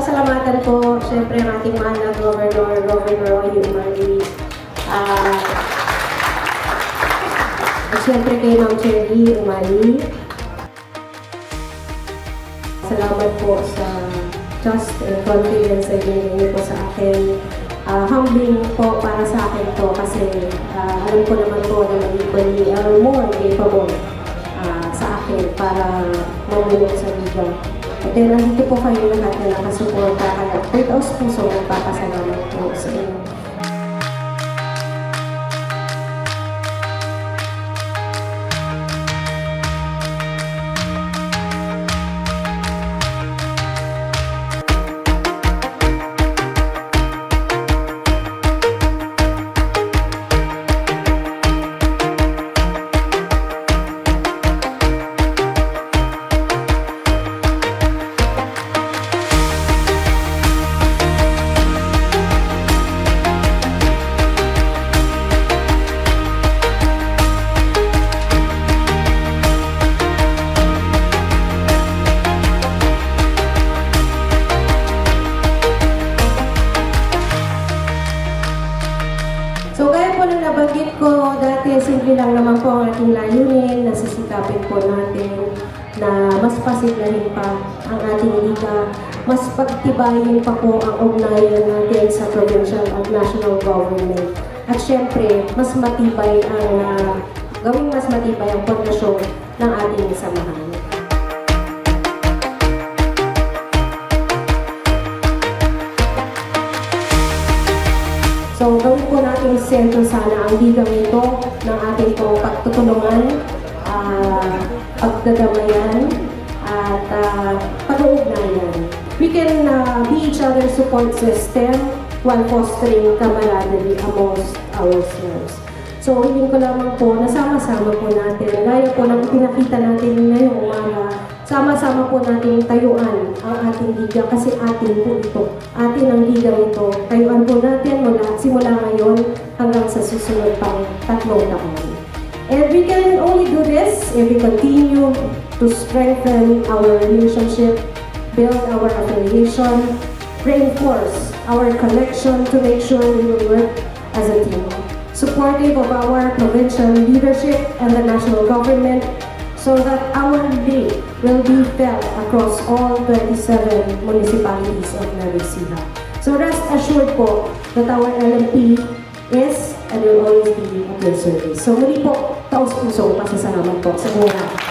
pasalamatan po, syempre, ang ating mahal na Governor, Governor Oyo Mali. Ah, at syempre kay Ma'am Cherry Umali. Salamat po sa trust and confidence na binigay niyo po sa akin. Ah, humbling po para sa akin to kasi ah, alam ko naman po na equally or more capable ah, sa akin para mamulong sa liga. Then, nandito po kayo lahat na nakasuporta kaya with us puso nagpapasalamat po sa inyo. Gaya po nang nabanggit ko, dati simple lang naman po ang ating layunin, nasisikapin po natin na mas pasiglahin pa ang ating liga, mas pagtibayin pa po ang ugnayan natin sa provincial at national government. At syempre, mas matibay ang, ah, gawing mas matibay ang pundasyon ng ating samahan. So, gawin po natin sentro sana ang ligang ito ng ating po pagtutulungan, ah, pagdadamayan, at uh, pag-uugnayan. We can ah, be each other's support system while fostering camaraderie amongst ourselves. So, hiling ko lamang po, nasama-sama po natin, gaya po ng pinakita natin ngayong umaga, sama-sama po natin tayuan ang ating liga kasi atin po ito. Atin ang liga ito. Tayuan po natin mula simula ngayon hanggang sa susunod pang tatlong taon. And we can only do this if we continue to strengthen our relationship, build our affiliation, reinforce our connection to make sure we will work as a team. Supportive of our provincial leadership and the national government so that our day will be felt across all 27 municipalities of Nueva. So rest assured po that our LMP is and will always be at your service. So muli po, taos puso, pasasalamat po sa buong